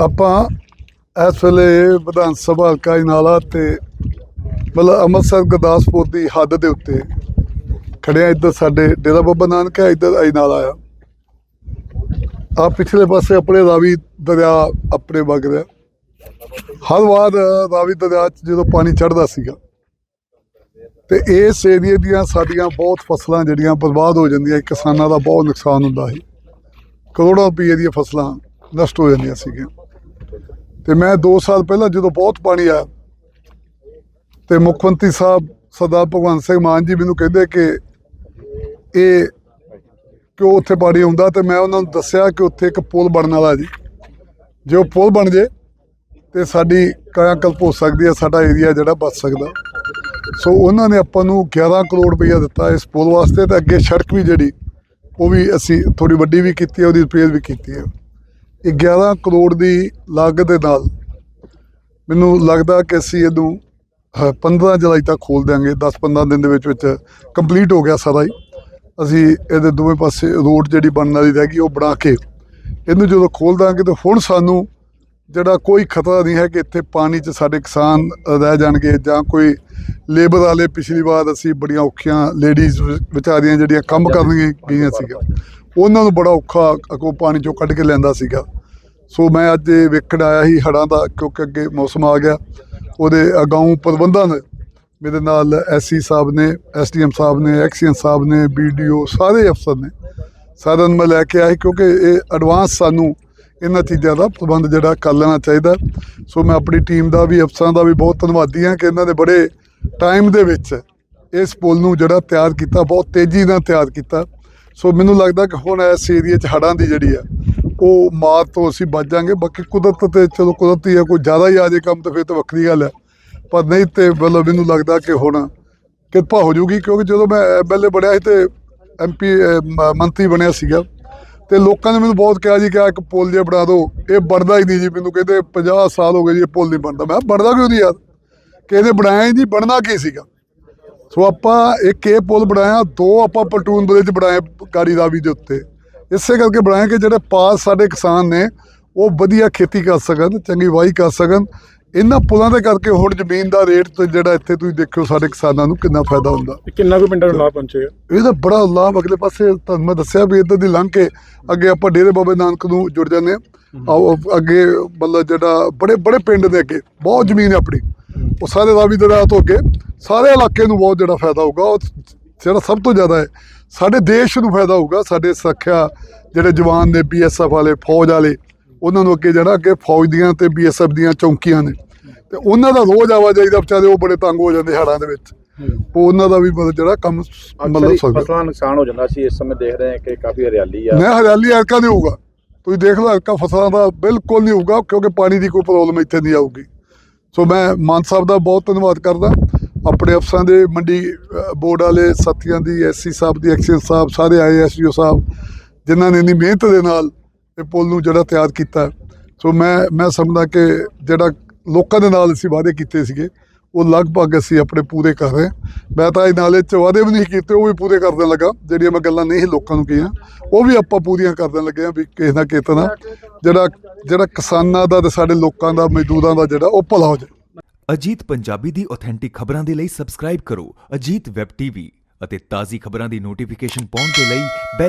ਆਪਾਂ ਇਸ ਵੇਲੇ ਵਿਧਾਨ ਸਭਾ ਹਲਕਾ ਇਨਾਲਾ ਤੇ ਮਤਲਬ ਅੰਮ੍ਰਿਤਸਰ ਗੁਰਦਾਸਪੁਰ ਦੀ ਹੱਦ ਦੇ ਉੱਤੇ ਖੜਿਆ ਇੱਧਰ ਸਾਡੇ ਡੇਰਾ ਬਾਬਾ ਨਾਨਕ ਹੈ, ਇੱਧਰ ਇਨਾਲਾ ਆ। ਆ ਪਿਛਲੇ ਪਾਸੇ ਆਪਣੇ ਰਾਵੀ ਦਰਿਆ ਆਪਣੇ ਵਗ ਰਿਹਾ। ਹਰ ਵਾਰ ਰਾਵੀ ਦਰਿਆ 'ਚ ਜਦੋਂ ਪਾਣੀ ਚੜ੍ਹਦਾ ਸੀਗਾ, ਤੇ ਇਸ ਏਰੀਏ ਦੀਆਂ ਸਾਡੀਆਂ ਬਹੁਤ ਫਸਲਾਂ ਜਿਹੜੀਆਂ ਬਰਬਾਦ ਹੋ ਜਾਂਦੀਆਂ ਕਿਸਾਨਾਂ ਦਾ ਬਹੁਤ ਨੁਕਸਾਨ ਹੁੰਦਾ ਸੀ। ਕਰੋੜਾਂ ਰੁਪਏ ਦੀਆਂ ਫਸਲਾਂ ਨਸ਼ਟ ਹੋ ਜਾਂਦੀਆਂ ਸੀਗੀਆਂ। ਤੇ ਮੈਂ 2 ਸਾਲ ਪਹਿਲਾਂ ਜਦੋਂ ਬਹੁਤ ਪਾਣੀ ਆਇਆ, ਤੇ ਮੁੱਖ ਮੰਤਰੀ ਸਾਹਿਬ ਸਰਦਾਰ ਭਗਵੰਤ ਸਿੰਘ ਮਾਨ ਜੀ ਮੈਨੂੰ ਕਹਿੰਦੇ ਕਿ ਇਹ ਕਿਉਂ ਉੱਥੇ ਪਾਣੀ ਆਉਂਦਾ ਤੇ ਮੈਂ ਉਹਨਾਂ ਨੂੰ ਦੱਸਿਆ ਕਿ ਉੱਥੇ ਇੱਕ ਪੁਲ ਬਣਨ ਵਾਲਾ ਜੀ। ਜੇ ਉਹ ਪੁਲ ਬਣ ਜੇ ਤੇ ਸਾਡੀ ਕਾਇਆ ਕਲਪ ਹੋ ਸਕਦੀ ਹੈ, ਸਾਡਾ ਏਰੀਆ ਜਿਹੜਾ ਬਚ ਸਕਦਾ। ਸੋ ਉਹਨਾਂ ਨੇ ਆਪਾਂ ਨੂੰ 11 ਕਰੋੜ ਰੁਪਈਆ ਦਿੱਤਾ ਇਸ ਪੁਲ ਵਾਸਤੇ ਤੇ ਅੱਗੇ ਸੜਕ ਵੀ ਜਿਹੜੀ, ਉਹ ਵੀ ਅਸੀਂ ਥੋੜੀ ਵੱਡੀ ਵੀ ਕੀਤੀ ਹੈ, ਉਹਦੀ ਰਿਪੇਅਰ ਵੀ ਕੀਤੀ ਹੈ। 11 ਕਰੋੜ ਦੀ ਲਾਗਤ ਦੇ ਨਾਲ ਮੈਨੂੰ ਲੱਗਦਾ ਕਿ ਅਸੀਂ ਇਹਨੂੰ ਅਹ, 15 ਜੁਲਾਈ ਤੱਕ ਖੋਲ ਦਿਆਂਗੇ 10-15 ਦਿਨ ਦੇ ਵਿੱਚ ਵਿੱਚ ਕੰਪਲੀਟ ਹੋ ਗਿਆ ਸਾਰਾ ਹੀ। ਅਸੀਂ ਇਹਦੇ ਦੋਵੇਂ ਪਾਸੇ ਰੋਡ ਜਿਹੜੀ ਬਣਨ ਵਾਲੀ ਰਹਿ ਗਈ ਉਹ ਬਣਾ ਕੇ ਇਹਨੂੰ ਜਦੋਂ ਖੋਲ ਦਾਂਗੇ ਤਾਂ ਹੁਣ ਸਾਨੂੰ ਜਿਹੜਾ ਕੋਈ ਖਤਰਾ ਨਹੀਂ ਹੈ ਕਿ ਇੱਥੇ ਪਾਣੀ 'ਚ ਸਾਡੇ ਕਿਸਾਨ ਰਹਿ ਜਾਣਗੇ ਜਾਂ ਕੋਈ ਲੇਬਰ ਵਾਲੇ ਪਿਛਲੀ ਵਾਰ ਅਸੀਂ ਬੜੀਆਂ ਔਖੀਆਂ ਲੇਡੀਜ਼ ਵਿਚਾਰੀਆਂ ਜਿਹੜੀਆਂ ਕੰਮ ਕਰਨੀਆਂ ਗਈਆਂ ਸੀਗਾ ਉਹਨਾਂ ਨੂੰ ਬੜਾ ਔਖਾ ਅੱਗੋਂ ਪਾਣੀ 'ਚੋਂ ਕੱਢ ਕੇ ਲੈਂਦਾ ਸੀਗਾ। ਸੋ ਮੈਂ ਅੱਜ ਇਹ ਵੇਖਣ ਆਇਆ ਸੀ ਹੜ੍ਹਾਂ ਦਾ ਕਿਉਂਕਿ ਅੱਗੇ ਮੌਸਮ ਆ ਗਿਆ। ਉਹਦੇ ਅਗਾਊਂ ਪ੍ਰਬੰਧਨ ਮੇਰੇ ਨਾਲ ਐਸਸੀ ਸਾਹਿਬ ਨੇ ਐਸਡੀਐਮ ਸਾਹਿਬ ਨੇ ਐਕਸੀਅਨ ਸਾਹਿਬ ਨੇ ਬੀਡੀਓ ਸਾਰੇ ਅਫਸਰ ਨੇ। ਸਾਰਿਆਂ ਨੂੰ ਮੈਂ ਲੈ ਕੇ ਆਇਆ ਕਿਉਂਕਿ ਇਹ ਐਡਵਾਂਸ ਸਾਨੂੰ ਇਹਨਾਂ ਚੀਜ਼ਾਂ ਦਾ ਪ੍ਰਬੰਧ ਜਿਹੜਾ ਕਰ ਲੈਣਾ ਚਾਹੀਦਾ। ਸੋ ਮੈਂ ਆਪਣੀ ਟੀਮ ਦਾ ਵੀ, ਅਫਸਰਾਂ ਦਾ ਵੀ ਬਹੁਤ ਧੰਨਵਾਦੀ ਹਾਂ ਕਿ ਇਹਨਾਂ ਨੇ ਬੜੇ ਟਾਈਮ ਦੇ ਵਿੱਚ ਇਸ ਪੁਲ ਨੂੰ ਜਿਹੜਾ ਤਿਆਰ ਕੀਤਾ, ਬਹੁਤ ਤੇਜ਼ੀ ਨਾਲ ਤਿਆਰ ਕੀਤਾ। ਸੋ ਮੈਨੂੰ ਲੱਗਦਾ ਕਿ ਹੁਣ ਇਸ ਏਰੀਏ 'ਚ ਹੜ੍ਹਾਂ ਦੀ ਜਿਹੜੀ ਆ ਉਹ ਮਾਰ ਤੋਂ ਅਸੀਂ ਬਚ ਜਾਾਂਗੇ ਬਾਕੀ ਕੁਦਰਤ ਤੇ ਚਲੋ ਕੁਦਰਤੀ ਹੈ ਕੋਈ ਜ਼ਿਆਦਾ ਹੀ ਆ ਜੇ ਕੰਮ ਤਾਂ ਫਿਰ ਤਾਂ ਵੱਖਰੀ ਗੱਲ ਹੈ। ਪਰ ਨਹੀਂ ਤੇ ਮਤਲਬ ਮੈਨੂੰ ਲੱਗਦਾ ਕਿ ਹੁਣ ਕਿਰਪਾ ਹੋ ਜੂਗੀ ਕਿਉਂਕਿ ਜਦੋਂ ਮੈਂ ਐਮਐਲਏ ਬਣਿਆ ਸੀ ਤੇ ਐਮਪੀ ਮੰਤਰੀ ਬਣਿਆ ਸੀਗਾ ਤੇ ਲੋਕਾਂ ਨੇ ਮੈਨੂੰ ਬਹੁਤ ਕਿਹਾ ਜੀ ਕਿ ਆਹ ਇੱਕ ਪੁਲ ਜਿਹਾ ਬਣਾ ਦਿਓ। ਇਹ ਬਣਦਾ ਹੀ ਨਹੀਂ ਜੀ ਮੈਨੂੰ ਕਹਿੰਦੇ 50 ਸਾਲ ਹੋ ਗਏ ਜੀ ਇਹ ਪੁਲ ਨਹੀਂ ਬਣਦਾ। ਮੈਂ ਕਿਹਾ ਬਣਦਾ ਕਿਉਂ ਨਹੀਂ ਯਾਰ? ਕਿ ਇਹਦੇ ਬਣਾਇਆ ਹੀ ਨਹੀਂ, ਬਣਨਾ ਕੀ ਸੀਗਾ? ਸੋ ਆਪਾਂ ਇੱਕ ਇਹ ਪੁਲ ਬਣਾਇਆ, ਦੋ ਆਪਾਂ ਪਲਟੂਨ ਬ੍ਰਿਜ ਬਣਾਏ ਗਾੜੀ ਰਾਵੀ ਦੇ ਉੱਤੇ। ਇਸੇ ਕਰਕੇ ਬਣਾਇਆ ਕਿ ਜਿਹੜੇ ਪਾਸ ਸਾਡੇ ਕਿਸਾਨ ਨੇ, ਉਹ ਵਧੀਆ ਖੇਤੀ ਕਰ ਸਕਣ, ਚੰਗੀ ਵਾਹੀ ਕਰ ਸਕਣ। ਇਹਨਾਂ ਪੁਲਾਂ ਦੇ ਕਰਕੇ ਹੁਣ ਜ਼ਮੀਨ ਦਾ ਰੇਟ ਤੇ ਜਿਹੜਾ ਇੱਥੇ ਤੁਸੀਂ ਦੇਖਿਓ ਸਾਡੇ ਕਿਸਾਨਾਂ ਨੂੰ ਕਿੰਨਾ ਫਾਇਦਾ ਹੁੰਦਾ। ਤੇ ਕਿੰਨਾ ਕੁ ਪਿੰਡਾਂ ਨੂੰ ਲਾਭ ਪਹੁੰਚੇਗਾ ਇਹਦਾ ਬੜਾ ਲਾਭ ਅਗਲੇ ਪਾਸੇ ਤੁਹਾਨੂੰ ਮੈਂ ਦੱਸਿਆ ਵੀ ਇੱਧਰ ਦੀ ਲੰਘ ਕੇ ਅੱਗੇ ਆਪਾਂ ਡੇਰੇ ਬਾਬੇ ਨਾਨਕ ਨੂੰ ਜੁੜ ਜਾਂਦੇ ਆ ਆਓ ਅੱਗੇ ਮਤਲਬ ਜਿਹੜਾ ਬੜੇ ਬੜੇ ਪਿੰਡ ਦੇ ਅੱਗੇ ਬਹੁਤ ਜ਼ਮੀਨ ਹੈ ਆਪਣੀ। ਉਹ ਸਾਰੇ ਰਾਵੀ ਦਰਿਆ ਤੋਂ ਅੱਗੇ ਸਾਰੇ ਇਲਾਕੇ ਨੂੰ ਬਹੁਤ ਜਿਹੜਾ ਫਾਇਦਾ ਹੋਊਗਾ ਉਹ ਜਿਹੜਾ ਸਭ ਤੋਂ ਜ਼ਿਆਦਾ ਹੈ। ਸਾਡੇ ਦੇਸ਼ ਨੂੰ ਫਾਇਦਾ ਹੋਊਗਾ ਸਾਡੇ ਸੁਰੱਖਿਆ ਜਿਹੜੇ ਜਵਾਨ ਨੇ ਬੀਐਸਐਫ ਵਾਲੇ ਫੌਜ ਵਾਲੇ ਉਹਨਾਂ ਨੂੰ ਅੱਗੇ ਜਿਹੜਾ ਅੱਗੇ ਫੌਜ ਦੀਆਂ ਤੇ ਬੀਐਸਐਫ ਦੀਆਂ ਚੌਂਕੀਆਂ ਨੇ। ਤੇ ਉਹਨਾਂ ਦਾ ਰੋਜ਼ ਆਵਾਜਾਈ ਦਾ ਵਿਚਾਰੇ ਉਹ ਬੜੇ ਤੰਗ ਹੋ ਜਾਂਦੇ ਹੜ੍ਹਾਂ ਦੇ ਵਿੱਚ। ਉਹ ਉਹਨਾਂ ਦਾ ਵੀ ਮਤਲਬ ਜਿਹੜਾ ਕੰਮ ਮਤਲਬ ਸਕਦਾ ਫਸਲਾਂ ਨੁਕਸਾਨ ਹੋ ਜਾਂਦਾ ਸੀ ਇਸ ਸਮੇਂ ਦੇਖ ਰਹੇ ਹਾਂ ਕਿ ਕਾਫੀ ਹਰਿਆਲੀ ਆ। ਮੈਂ ਹਰਿਆਲੀ ਐਰਕਾ ਨਹੀਂ ਹੋਊਗਾ। ਤੁਸੀਂ ਦੇਖ ਲਓ ਐਰਕਾ ਫਸਲਾਂ ਦਾ ਬਿਲਕੁਲ ਨਹੀਂ ਹੋਊਗਾ ਕਿਉਂਕਿ ਪਾਣੀ ਦੀ ਕੋਈ ਪ੍ਰੋਬਲਮ ਇੱਥੇ ਨਹੀਂ ਆਊਗੀ। ਸੋ ਮੈਂ ਮਾਨ ਸਾਹਿਬ ਦਾ ਬਹੁਤ ਧੰਨਵਾਦ ਕਰਦਾ। ਆਪਣੇ ਅਫਸਰਾਂ ਦੇ ਮੰਡੀ ਬੋਰਡ ਵਾਲੇ ਸਾਥੀਆਂ ਦੀ ਐਸਸੀ ਸਾਹਿਬ ਦੀ ਐਕਸੀਅਨ ਸਾਹਿਬ ਸਾਰੇ ਆਏ ਐਸਡੀਓ ਸਾਹਿਬ ਜਿਨ੍ਹਾਂ ਨੇ ਇੰਨੀ ਮਿਹਨਤ ਦੇ ਨਾਲ ਇਹ ਪੁਲ ਨੂੰ ਜਿਹੜਾ ਤਿਆਰ ਕੀਤਾ। ਸੋ ਮੈਂ ਮੈਂ ਸਮਝਦਾ ਕਿ ਜਿਹੜਾ ਲੋਕਾਂ ਦੇ ਨਾਲ ਅਸੀਂ ਵਾਅਦੇ ਕੀਤੇ ਸੀਗੇ, ਉਹ ਲਗਭਗ ਅਸੀਂ ਆਪਣੇ ਪੂਰੇ ਕਰ ਰਹੇ ਮੈਂ ਤਾਂ ਇਹ ਨਾਲੇ ਚ ਵਾਅਦੇ ਵੀ ਨਹੀਂ ਕੀਤੇ, ਉਹ ਵੀ ਪੂਰੇ ਕਰਨ ਲੱਗਾ। ਜਿਹੜੀਆਂ ਮੈਂ ਗੱਲਾਂ ਨਹੀਂ ਲੋਕਾਂ ਨੂੰ ਕਹੀਆਂ, ਉਹ ਵੀ ਆਪਾਂ ਪੂਰੀਆਂ ਕਰਨ ਲੱਗੇ ਆ ਵੀ ਕਿਸੇ ਨਾ ਕਿਸੇ ਤਰ੍ਹਾਂ ਜਿਹੜਾ ਜਿਹੜਾ ਕਿਸਾਨਾਂ ਦਾ ਤੇ ਸਾਡੇ ਲੋਕਾਂ ਦਾ, ਮਜ਼ਦੂਰਾਂ ਦਾ ਜਿਹੜਾ, ਉਹ ਭਲਾ ਹੋ ਜਾਏ। ਅਜੀਤ ਪੰਜਾਬੀ ਦੀ ਆਥੈਂਟਿਕ ਖਬਰਾਂ ਦੇ ਲਈ ਸਬਸਕ੍ਰਾਈਬ ਕਰੋ ਅਜੀਤ ਵੈਬ ਟੀਵੀ ਅਤੇ ਤਾਜ਼ੀ ਖਬਰਾਂ ਦੀ ਨੋਟੀਫਿਕੇਸ਼ਨ ਪਾਉਣ ਦੇ ਲਈ ਬੈਲ